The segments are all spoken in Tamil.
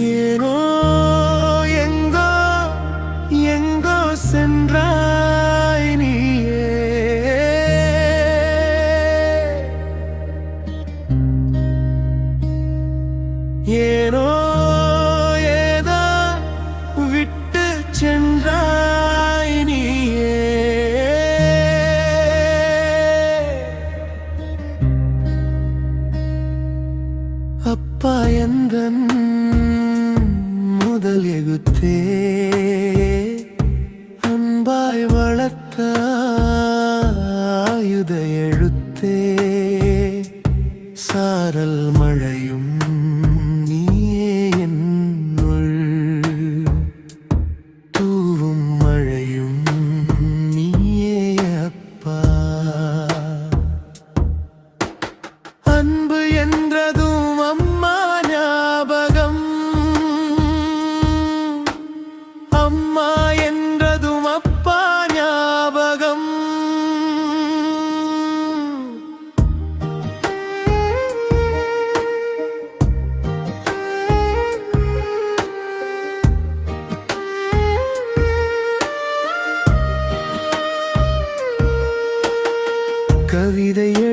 ஏனோ எங்கோ எங்கோ சென்றாய் நீயே. ஏனோ ஏதோ விட்டு சென்றாய் நீயே. அப்பா எந்தன் முதல் எகுத்தே அன்பாய் வளர்த்த ஆயுத எழுத்தே. சாரல்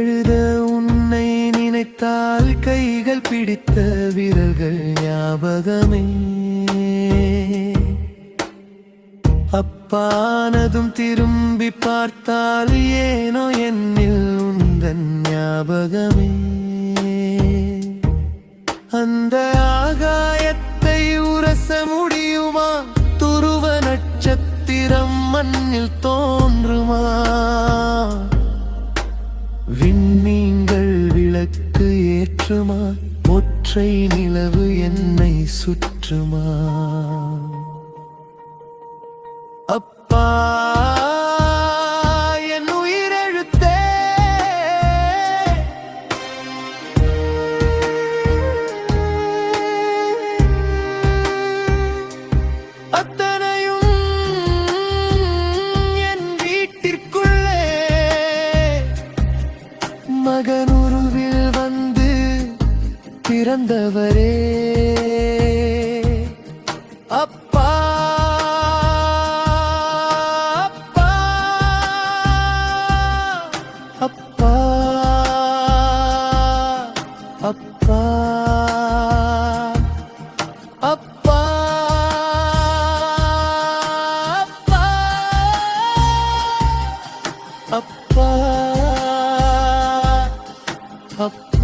எழுத உன்னை நினைத்தால் கைகள் பிடித்த விரல்கள் ஞாபகமே. அப்பானதும் திரும்பி பார்த்தால் ஏனோ என்னில் உந்தன் ஞாபகமே. அந்த ஆகாயத்தை உரச முடியுமா? துருவ நட்சத்திரம் மண்ணில் தோன்றுமா? விளக்கு ஏற்றுமா? ஒற்றை நிலவு என்னை சுற்றுமா? அப்பா! பிறந்தவரே. அப்பா அப்பா அப்பா அப்பா அப்பா